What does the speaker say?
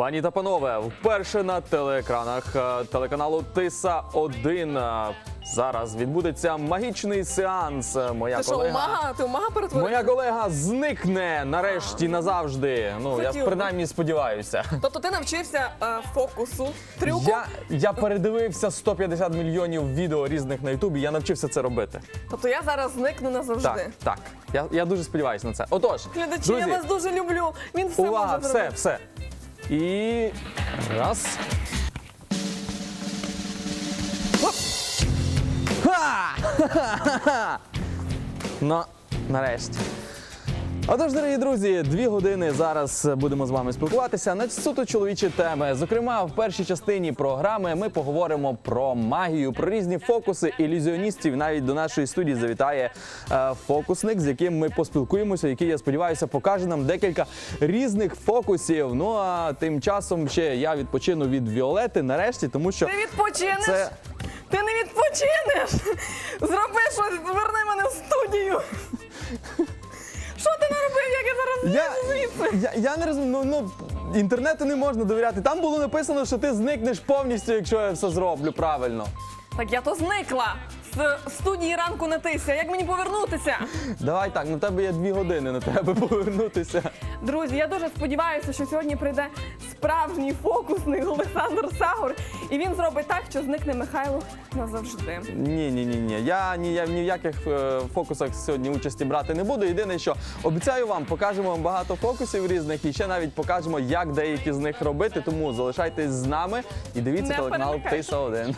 Пані та панове, вперше на телеекранах е, телеканалу Тиса 1 зараз відбудеться магічний сеанс. Е, Моя Ти що, колега. умага? Ти умага? Моя колега зникне нарешті назавжди. Ну я Хотів би. принаймні сподіваюся. Тобто ти навчився е, фокусу, трюку? Я, я передивився 150 мільйонів відео різних на Ютубі. Я навчився це робити. Тобто я зараз зникну назавжди. Так, так. Я, я дуже сподіваюся на це. Отож, Глядачі, друзі, я вас дуже люблю. Він все увага, може все, все. І раз. Оп! Ха! Ха-ха-ха! Ну. Отож, дорогі друзі, дві години зараз будемо з вами спілкуватися на суто чоловічі теми. Зокрема, в першій частині програми ми поговоримо про магію, про різні фокуси ілюзіоністів. Навіть до нашої студії завітає е, фокусник, з яким ми поспілкуємося, який я сподіваюся покаже нам декілька різних фокусів. Ну а тим часом ще я відпочину від Віолети нарешті, тому що Ти відпочинеш? це Ти не відпочинеш! Зроби щось, верни мене в студію! я я, я не розумію, ну, ну інтернету не можна довіряти. Там було написано, що ти зникнеш повністю, якщо я все зроблю правильно. Так я то зникла з студії ранку на тися. Як мені повернутися? Давай так, на тебе є дві години, на тебе повернутися. Друзі, я дуже сподіваюся, що сьогодні прийде справжній фокусник Олександр Сагур, і він зробить так, що зникне Михайло назавжди. Ні, ні, ні, ні. Я ні, я ні в яких е, фокусах сьогодні участі брати не буду. Єдине, що обіцяю вам, покажемо вам багато фокусів різних і ще навіть покажемо, як деякі з них робити. Тому залишайтесь з нами і дивіться Не телеканал перемикайте. Тиса 1